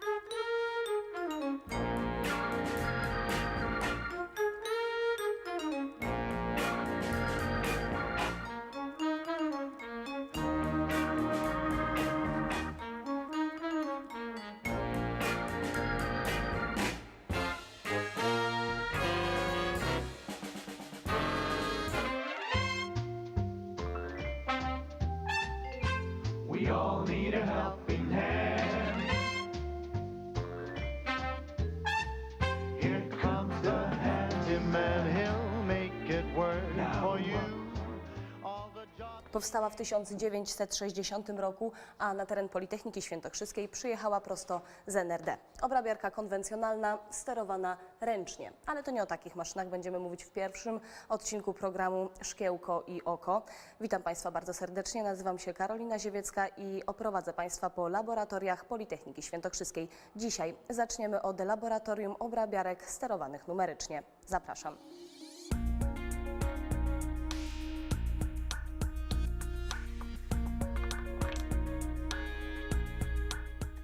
Música Powstała w 1960 roku, a na teren Politechniki Świętokrzyskiej przyjechała prosto z NRD. Obrabiarka konwencjonalna, sterowana ręcznie. Ale to nie o takich maszynach będziemy mówić w pierwszym odcinku programu Szkiełko i Oko. Witam Państwa bardzo serdecznie, nazywam się Karolina Ziewiecka i oprowadzę Państwa po laboratoriach Politechniki Świętokrzyskiej. Dzisiaj zaczniemy od laboratorium obrabiarek sterowanych numerycznie. Zapraszam.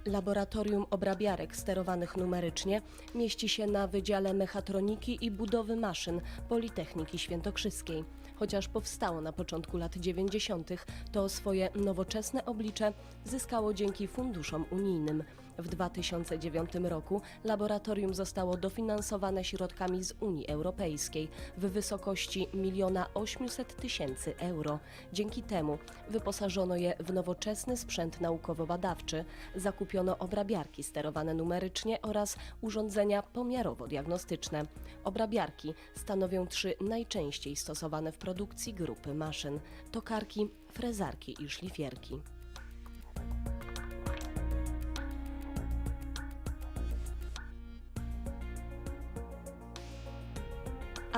Laboratorium obrabiarek sterowanych numerycznie mieści się na Wydziale Mechatroniki i Budowy Maszyn Politechniki Świętokrzyskiej. Chociaż powstało na początku lat 90., to swoje nowoczesne oblicze zyskało dzięki funduszom unijnym. W 2009 roku laboratorium zostało dofinansowane środkami z Unii Europejskiej w wysokości 1 800 tysięcy euro. Dzięki temu wyposażono je w nowoczesny sprzęt naukowo-badawczy, zakupiono obrabiarki sterowane numerycznie oraz urządzenia pomiarowo-diagnostyczne. Obrabiarki stanowią trzy najczęściej stosowane w produkcji grupy maszyn: tokarki, frezarki i szlifierki.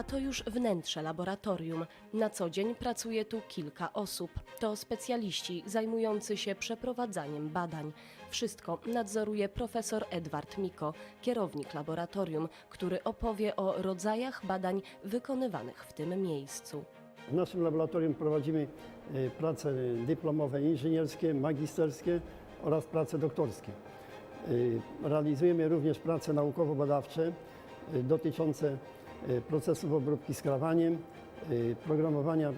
A to już wnętrze laboratorium. Na co dzień pracuje tu kilka osób. To specjaliści zajmujący się przeprowadzaniem badań. Wszystko nadzoruje profesor Edward Miko, kierownik laboratorium, który opowie o rodzajach badań wykonywanych w tym miejscu. W naszym laboratorium prowadzimy e, prace dyplomowe, inżynierskie, magisterskie oraz prace doktorskie. E, Realizujemy również prace naukowo-badawcze e, dotyczące procesów obróbki skrawaniem, e, programowania e,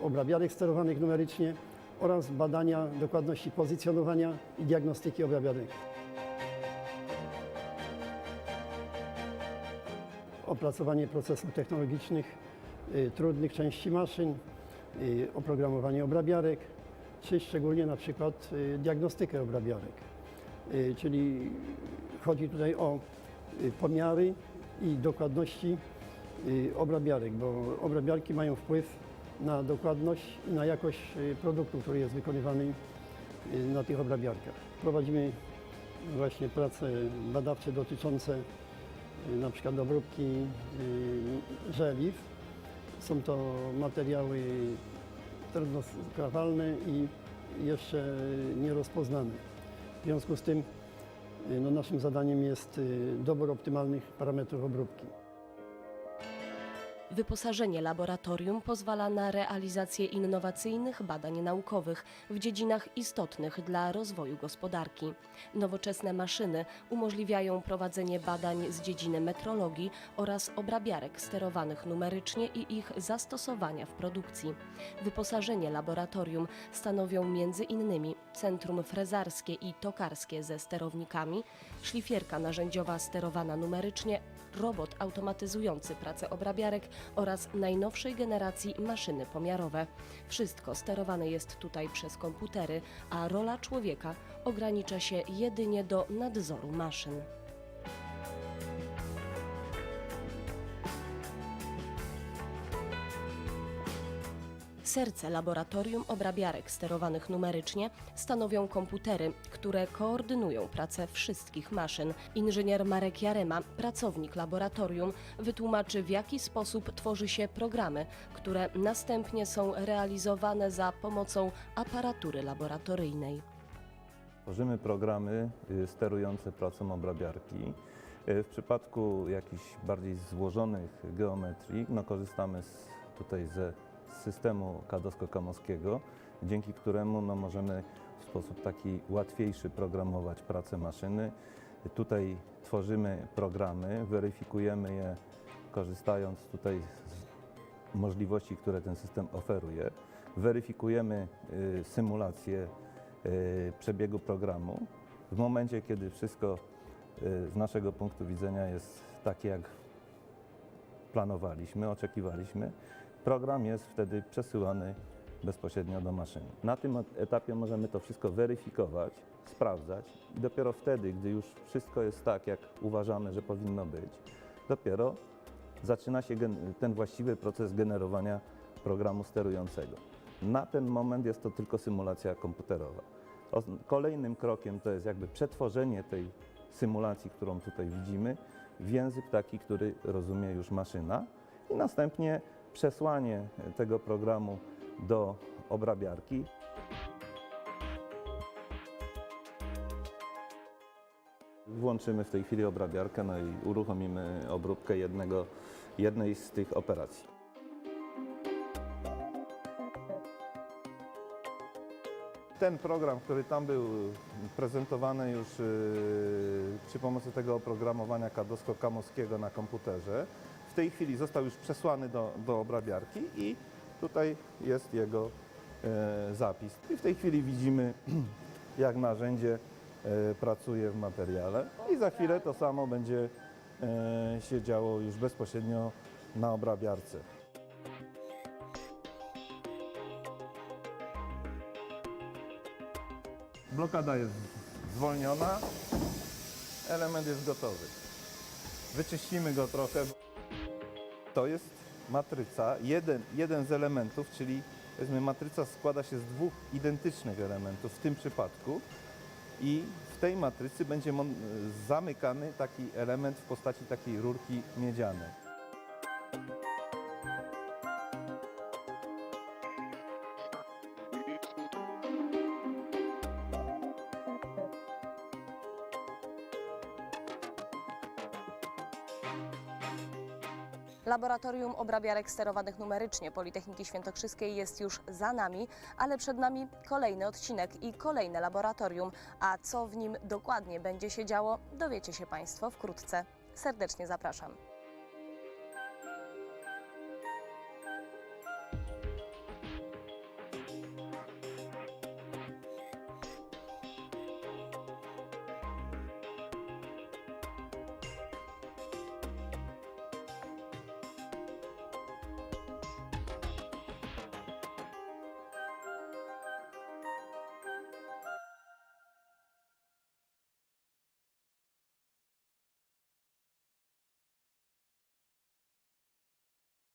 obrabiarek sterowanych numerycznie oraz badania dokładności pozycjonowania i diagnostyki obrabiarek. opracowanie procesów technologicznych, y, trudnych części maszyn, y, oprogramowanie obrabiarek, czy szczególnie na przykład y, diagnostykę obrabiarek. Y, Czyli chodzi tutaj o y, pomiary i dokładności y, obrabiarek, bo obrabiarki mają wpływ na dokładność i na jakość y, produktu, który jest wykonywany y, na tych obrabiarkach. Prowadzimy właśnie prace badawcze dotyczące y, na przykład obróbki żeliw. Są to materiały trudno skrawalne i jeszcze nierozpoznane. W związku z tym no, naszym zadaniem jest dobór optymalnych parametrów obróbki. Wyposażenie laboratorium pozwala na realizację innowacyjnych badań naukowych w dziedzinach istotnych dla rozwoju gospodarki. Nowoczesne maszyny umożliwiają prowadzenie badań z dziedziny metrologii oraz obrabiarek sterowanych numerycznie i ich zastosowania w produkcji. Wyposażenie laboratorium stanowią innymi centrum frezarskie i tokarskie ze sterownikami, szlifierka narzędziowa sterowana numerycznie, robot automatyzujący pracę obrabiarek oraz najnowszej generacji maszyny pomiarowe. Wszystko sterowane jest tutaj przez komputery, a rola człowieka ogranicza się jedynie do nadzoru maszyn. Serce laboratorium obrabiarek sterowanych numerycznie stanowią komputery, które koordynują pracę wszystkich maszyn. Inżynier Marek Jarema, pracownik laboratorium, wytłumaczy w jaki sposób tworzy się programy, które następnie są realizowane za pomocą aparatury laboratoryjnej. Tworzymy programy y, sterujące pracą obrabiarki. Y, W przypadku jakichś bardziej złożonych geometrii no, korzystamy z, tutaj ze systemu kadosko-kamowskiego, dzięki któremu no, możemy w sposób taki łatwiejszy programować pracę maszyny Tutaj tworzymy programy, weryfikujemy je korzystając tutaj z możliwości, które ten system oferuje. Weryfikujemy y, symulację y, przebiegu programu. W momencie, kiedy wszystko y, z naszego punktu widzenia jest takie, jak planowaliśmy, oczekiwaliśmy, program jest wtedy przesyłany bezpośrednio do maszyny. Na tym etapie możemy to wszystko weryfikować, sprawdzać i dopiero wtedy, gdy już wszystko jest tak, jak uważamy, że powinno być, dopiero zaczyna się ten właściwy proces generowania programu sterującego. Na ten moment jest to tylko symulacja komputerowa. Kolejnym krokiem to jest jakby przetworzenie tej symulacji, którą tutaj widzimy, w język taki, który rozumie już maszyna i następnie przesłanie tego programu do obrabiarki. Włączymy w tej chwili obrabiarkę no i uruchomimy obróbkę jednego, jednej z tych operacji. Ten program, który tam był prezentowany już yy, przy pomocy tego oprogramowania kadosko-kamowskiego na komputerze, tej chwili został już przesłany do, do obrabiarki i tutaj jest jego e, zapis. I w tej chwili widzimy, jak narzędzie e, pracuje w materiale i za chwilę to samo będzie e, się działo już bezpośrednio na obrabiarce. Blokada jest zwolniona, element jest gotowy. Wyczyścimy go trochę. To jest matryca, jeden, jeden z elementów, czyli powiedzmy matryca składa się z dwóch identycznych elementów w tym przypadku i w tej matrycy będzie zamykany taki element w postaci takiej rurki miedzianej. Laboratorium obrabiarek sterowanych numerycznie Politechniki Świętokrzyskiej jest już za nami, ale przed nami kolejny odcinek i kolejne laboratorium. A co w nim dokładnie będzie się działo, dowiecie się Państwo wkrótce. Serdecznie zapraszam.